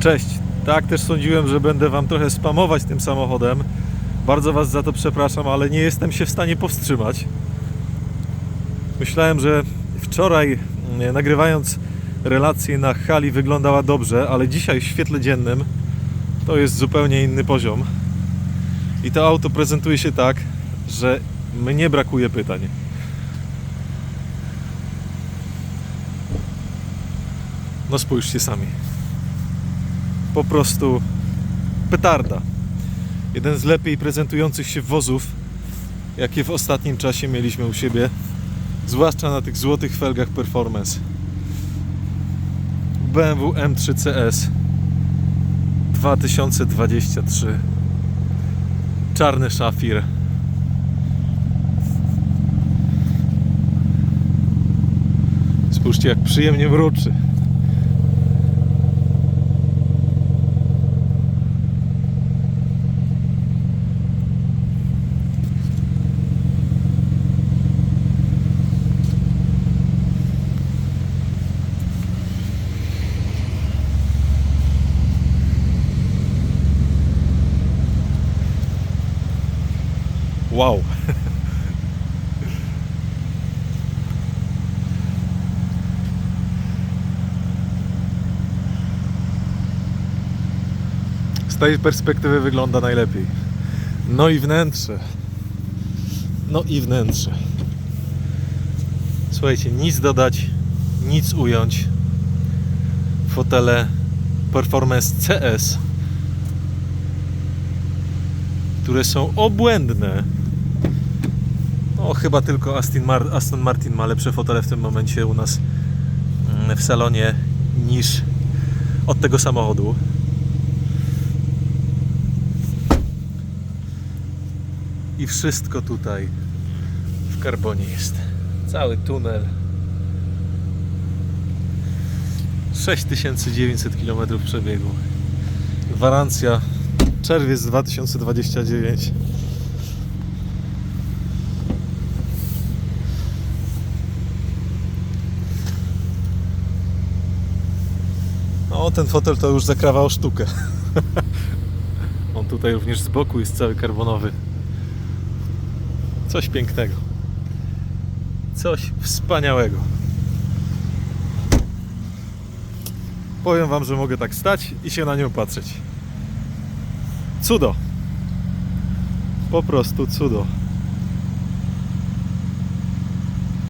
Cześć. Tak też sądziłem, że będę Wam trochę spamować tym samochodem. Bardzo Was za to przepraszam, ale nie jestem się w stanie powstrzymać. Myślałem, że wczoraj mm, nagrywając relację na hali wyglądała dobrze, ale dzisiaj w świetle dziennym to jest zupełnie inny poziom. I to auto prezentuje się tak, że mnie brakuje pytań. No spójrzcie sami. Po prostu petarda. Jeden z lepiej prezentujących się wozów, jakie w ostatnim czasie mieliśmy u siebie, zwłaszcza na tych złotych felgach Performance. BMW M3 CS 2023 czarny szafir spójrzcie jak przyjemnie mruczy wow Z tej perspektywy wygląda najlepiej. No i wnętrze. No i wnętrze. Słuchajcie, nic dodać, nic ująć. Fotele Performance CS, które są obłędne. No, chyba tylko Aston, Mar- Aston Martin ma lepsze fotele w tym momencie u nas mm, w salonie niż od tego samochodu. I wszystko tutaj w karbonie jest. Cały tunel. 6900 km przebiegu. Gwarancja czerwiec 2029. No, ten fotel to już zakrawał sztukę. On tutaj również z boku jest cały karbonowy. Coś pięknego. Coś wspaniałego. Powiem Wam, że mogę tak stać i się na nią patrzeć. Cudo. Po prostu cudo.